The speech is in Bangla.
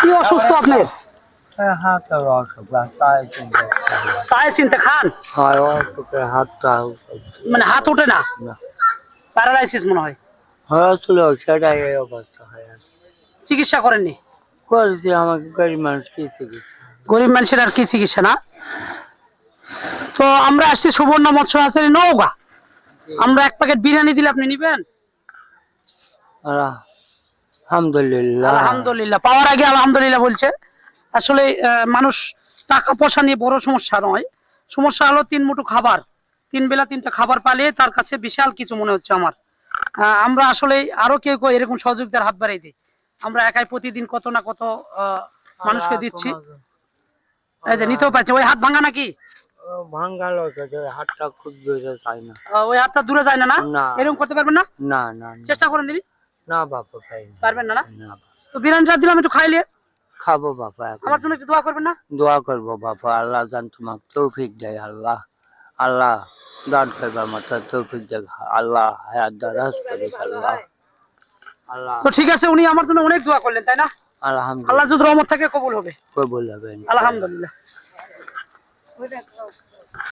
কি অসুস্থ আপনার? হাতটা অসুখ চায় চিনতে। খান? হয় হাতটা মানে হাত ওঠে না? প্যারালাইসিস মনে হয়? হয়েছিল সেটাই এই অবস্থা হয়ে আছে চিকিৎসা করেননি? করেছি আমাকে গরিব মানুষ কি চিকিৎসা? গরিব মানুষের আর কি চিকিৎসা না? তো আমরা আসছি সুবর্ণ মৎস্য হাসারি নৌকা আমরা এক প্যাকেট বিরিয়ানি দিলে আপনি নিবেন? আলহামদুলিল্লাহ। আলহামদুলিল্লাহ পাওয়ার আগে আলহামদুলিল্লাহ বলছে। আসলে মানুষ টাকা পয়সা নিয়ে বড় সমস্যা নয়। সমস্যা হলো তিন মুঠো খাবার। তিন বেলা তিনটা খাবার পালে তার কাছে বিশাল কিছু মনে হচ্ছে আমার। আমরা আসলে আরও কেউ কেউ এরকম সহযোগিতার হাত বাড়াই দিই। আমরা একাই প্রতিদিন কত না কত আহ, মানুষকে দিচ্ছি। এই যে নিতেও পারছে। ওই হাত ভাঙা নাকি? ভাঙ্গালো হাতটা খুব দূরে চাই না। ওই হাতটা দূরে যায় না না? না। এরকম করতে পারবেন না? না না না। চেষ্টা করেন দিবি না বাবা পারবেন না না। তো বিরিয়ানিটা দিলাম একটু খাইলে? খাব বাবা আমার জন্য একটু দোয়া করবেন না? দোয়া করব বাবা আল্লাহ জান তোমাকে তৌফিক দেয় আল্লাহ। আল্লাহ দান করবার মতো তৌফিক দেয় আল্লাহ হায়াত দারাজ আল্লাহ। আল্লাহ। তো ঠিক আছে উনি আমার জন্য অনেক দোয়া করলেন তাই না? আল্লাহ আলহামদুলিল্লাহ যদি রহমত থাকে কবুল হবে। কবুল হবেন আলহামদুলিল্লাহ।